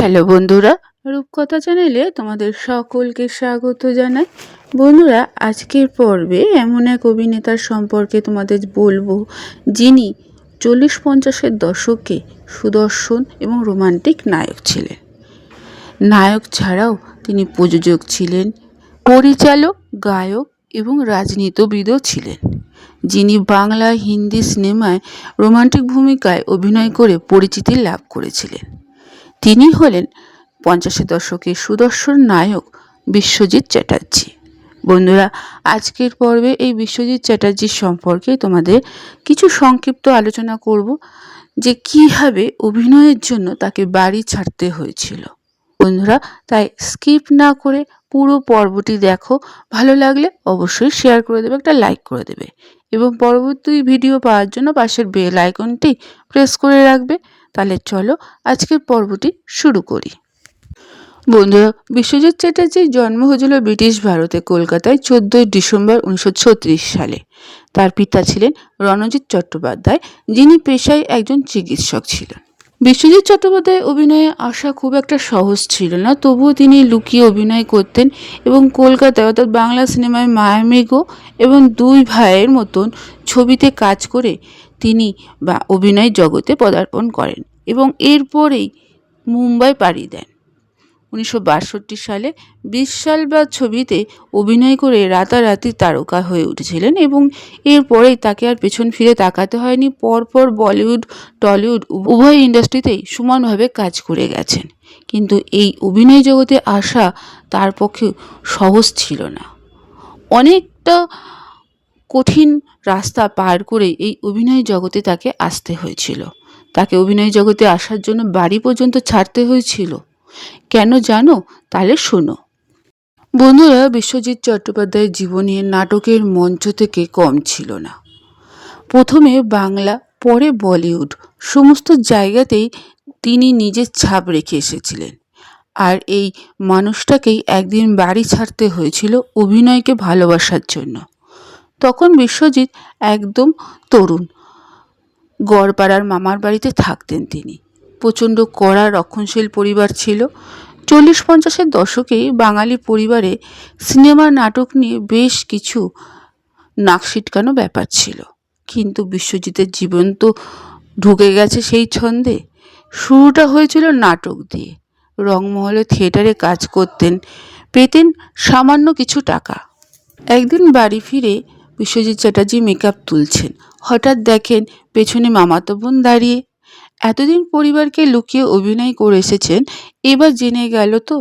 Hello বন্ধুরা, রূপকথা চ্যানেলে তোমাদের সকলকে স্বাগত জানাই। বন্ধুরা, আজকের পর্বে এমন এক অভিনেতার সম্পর্কে তোমাদের বলব, যিনি চল্লিশ পঞ্চাশের দশকে সুদর্শন এবং রোমান্টিক নায়ক ছিলেন। নায়ক ছাড়াও তিনি প্রযোজক ছিলেন, পরিচালক, গায়ক এবং রাজনীতিবিদও ছিলেন, যিনি বাংলা, হিন্দি সিনেমায় রোমান্টিক ভূমিকায় অভিনয় করে পরিচিতি লাভ করেছিলেন। তিনি হলেন পঞ্চাশের দশকের সুদর্শন নায়ক বিশ্বজিৎ চ্যাটার্জি। বন্ধুরা, আজকের পর্বে এই বিশ্বজিৎ চ্যাটার্জির সম্পর্কে তোমাদের কিছু সংক্ষিপ্ত আলোচনা করব যে কীভাবে অভিনয়ের জন্য তাকে বাড়ি ছাড়তে হয়েছিল। বন্ধুরা, তাই স্কিপ না করে পুরো পর্বটি দেখো। ভালো লাগলে অবশ্যই শেয়ার করে দেবে, একটা লাইক করে দেবে। এবং পরবর্তী ভিডিও পাওয়ার জন্য পাশের বেল আইকনটি প্রেস করে রাখবে। তাহলে চলো আজকের পর্বটি শুরু করি। বন্ধুরা, বিশ্বজিৎ চ্যাটার্জির জন্ম হয়েছিল ব্রিটিশ ভারতে, কলকাতায় চোদ্দোই ডিসেম্বর উনিশশো ছত্রিশ সালে। তার পিতা ছিলেন রণজিৎ চট্টোপাধ্যায়, যিনি পেশায় একজন চিকিৎসক ছিলেন। বিশ্বজিৎ চট্টোপাধ্যায় অভিনয়ে আসা খুব একটা সহজ ছিল না। তবুও তিনি লুকিয়ে অভিনয় করতেন এবং কলকাতায়, অর্থাৎ বাংলা সিনেমায় মায়ামেঘো এবং দুই ভাইয়ের মতন ছবিতে কাজ করে তিনি বা অভিনয় জগতে পদার্পণ করেন এবং এরপরেই মুম্বাই পাড়ি দেন। উনিশশো বাষট্টি সালে বিশ সাল বা ছবিতে অভিনয় করে রাতারাতি তারকা হয়ে উঠেছিলেন এবং এরপরেই তাকে আর পেছন ফিরে তাকাতে হয়নি। পরপর বলিউড, টলিউড, উভয় ইন্ডাস্ট্রিতেই সমানভাবে কাজ করে গেছেন। কিন্তু এই অভিনয় জগতে আসা তার পক্ষে সহজ ছিল না। অনেকটা কঠিন রাস্তা পার করে এই অভিনয় জগতে তাকে আসতে হয়েছিল। তাকে অভিনয় জগতে আসার জন্য বাড়ি পর্যন্ত ছাড়তে হয়েছিল। কেন জানো? তাহলে শোনো। বন্ধুরা, বিশ্বজিৎ চট্টোপাধ্যায়ের জীবনে নাটকের মঞ্চ থেকে কম ছিল না। প্রথমে বাংলা, পরে বলিউড, সমস্ত জায়গাতেই তিনি নিজের ছাপ রেখে এসেছিলেন। আর এই মানুষটাকেই একদিন বাড়ি ছাড়তে হয়েছিল অভিনয়কে ভালোবাসার জন্য। তখন বিশ্বজিৎ একদম তরুণ। গড়পাড়ার মামার বাড়িতে থাকতেন তিনি। প্রচণ্ড কড়া রক্ষণশীল পরিবার ছিল। চল্লিশ পঞ্চাশের দশকেই বাঙালি পরিবারে সিনেমা নাটক নিয়ে বেশ কিছু নাক সিটকানো ব্যাপার ছিল। কিন্তু বিশ্বজিতের জীবন তো ঢুকে গেছে সেই ছন্দে। শুরুটা হয়েছিল নাটক দিয়ে। রংমহলে থিয়েটারে কাজ করতেন, পেতেন সামান্য কিছু টাকা। একদিন বাড়ি ফিরে বিশ্বজিৎ চ্যাটার্জি মেকআপ তুলছেন। হঠাৎ দেখেন পেছনে মামাতো বোন দাঁড়িয়ে এতদিন পরিবারকে লুকিয়ে অভিনয় করে এসেছেন, এবার জেনে গেল তো।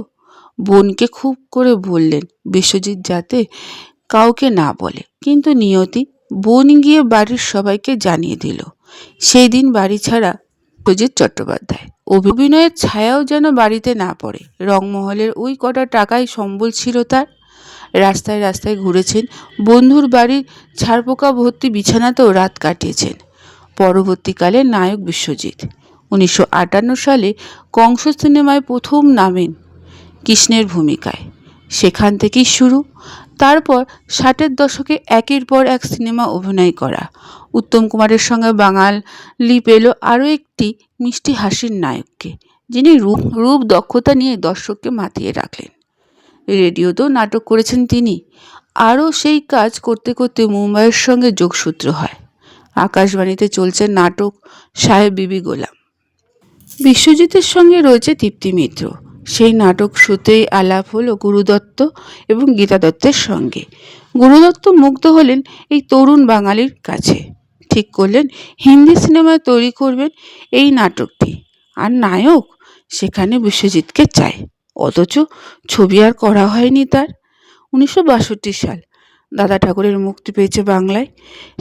বোনকে খুব করে বললেন, বিশ্বজিৎ যাতে কাউকে না বলে। কিন্তু নিয়তি বোন গিয়ে বাড়ির সবাইকে জানিয়ে দিল, সেই দিন বাড়ি ছাড়া বিশ্বজিৎ চট্টোপাধ্যায়। অভিনয়ের ছায়াও যেন বাড়িতে না পড়ে। রংমহলের ওই কটা টাকাই সম্বল ছিল তার। রাস্তায় রাস্তায় ঘুরেছেন, বন্ধুর বাড়ির ছাড়পোকা ভর্তি বিছানাতেও রাত কাটিয়েছেন। পরবর্তীকালে নায়ক বিশ্বজিৎ। উনিশশো আটান্ন সালে কংস সিনেমায় প্রথম নামেন কৃষ্ণের ভূমিকায়। সেখান থেকেই শুরু। তারপর ষাটের দশকে একের পর এক সিনেমা অভিনয় করা। উত্তম কুমারের সঙ্গে বাঙাল বাঙালি পেল আরও একটি মিষ্টি হাসির নায়ককে, যিনি রূপ রূপ দক্ষতা নিয়ে দর্শককে মাতিয়ে রাখলেন। রেডিওতেও নাটক করেছেন তিনি। আরও সেই কাজ করতে করতে মুম্বাইয়ের সঙ্গে যোগসূত্র হয়। আকাশবাণীতে চলছে নাটক সাহেব বিবি গোলাম। বিশ্বজিতের সঙ্গে রয়েছে দীপ্তি মিত্র। সেই নাটক শুতেই আলাপ হলো গুরুদত্ত এবং গীতা দত্তের সঙ্গে। গুরুদত্ত মুগ্ধ হলেন এই তরুণ বাঙালির কাছে। ঠিক করলেন, হিন্দি সিনেমায় তৈরি করবেন এই নাটকটি। আর নায়ক সেখানে বিশ্বজিৎকে চায়। অথচ ছবি আর করা হয়নি তার। উনিশশো বাষট্টি সাল দাদা ঠাকুরের মুক্তি পেয়েছে বাংলায়।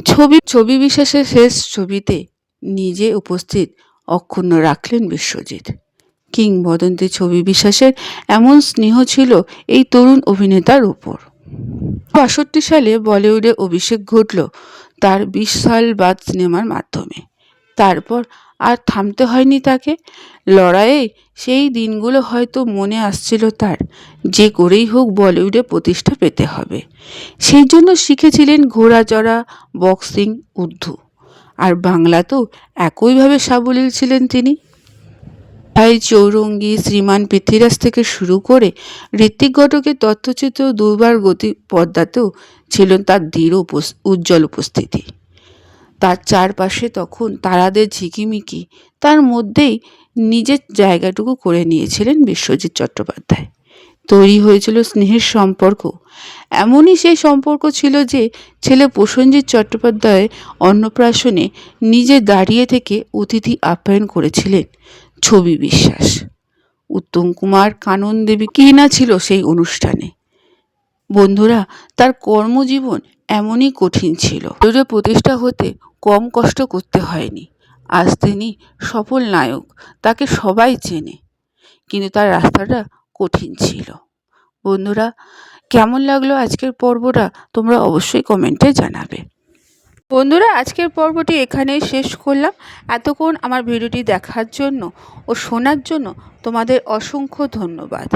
ছবি ছবি বিশেষে শেষ ছবিতে নিজে উপস্থিত অক্ষুণ্ণ রাখলেন বিশ্বজিৎ। কিংবদন্তি ছবি বিশ্বাসের এমন স্নেহ ছিল এই তরুণ অভিনেতার উপর। বাষট্টি সালে বলিউডে অভিষেক ঘটল তার বিশ সাল বাদ সিনেমার মাধ্যমে। তারপর আর থামতে হয়নি তাকে। লড়াইয়ে সেই দিনগুলো হয়তো মনে আসছিল তার। যে করেই হোক বলিউডে প্রতিষ্ঠা পেতে হবে। সেই জন্য শিখেছিলেন ঘোড়া চড়া বক্সিং, উর্দু। আর বাংলাতেও একইভাবে সাবলীল ছিলেন তিনি। ভাই চৌরঙ্গী, শ্রীমান পৃথ্বীরাজ থেকে শুরু করে ঋত্বিক ঘটকের তথ্যচিত্র দুর্বার গতি পর্দাতেও ছিল তার দৃঢ় উজ্জ্বল উপস্থিতি। তার চারপাশে তখন তারাদের ঝিকিমিকি, তার মধ্যেই নিজের জায়গাটুকু করে নিয়েছিলেন বিশ্বজিৎ চট্টোপাধ্যায়। তৈরি হয়েছিল স্নেহের সম্পর্ক। এমনই সেই সম্পর্ক ছিল যে, ছেলে প্রসেনজিৎ চট্টোপাধ্যায় অন্নপ্রাশনে নিজে দাঁড়িয়ে থেকে অতিথি আপ্যায়ন করেছিলেন, ছবি বিশ্বাস। উত্তম কুমার কানন দেবী কি না ছিল সেই অনুষ্ঠানে? বন্ধুরা, তার কর্মজীবন এমনই কঠিন ছিল। প্রতিষ্ঠা হতে কম কষ্ট করতে হয়নি। আজ তিনি সফল নায়ক, তাকে সবাই চেনে। কিন্তু তার রাস্তাটা কঠিন ছিল। বন্ধুরা, কেমন লাগল আজকের পর্বটা তোমরা অবশ্যই কমেন্টে জানাবে। বন্ধুরা, আজকের পর্বটি এখানেই শেষ করলাম। এতক্ষণ আমার ভিডিওটি দেখার জন্য ও শোনার জন্য তোমাদের অসংখ্য ধন্যবাদ।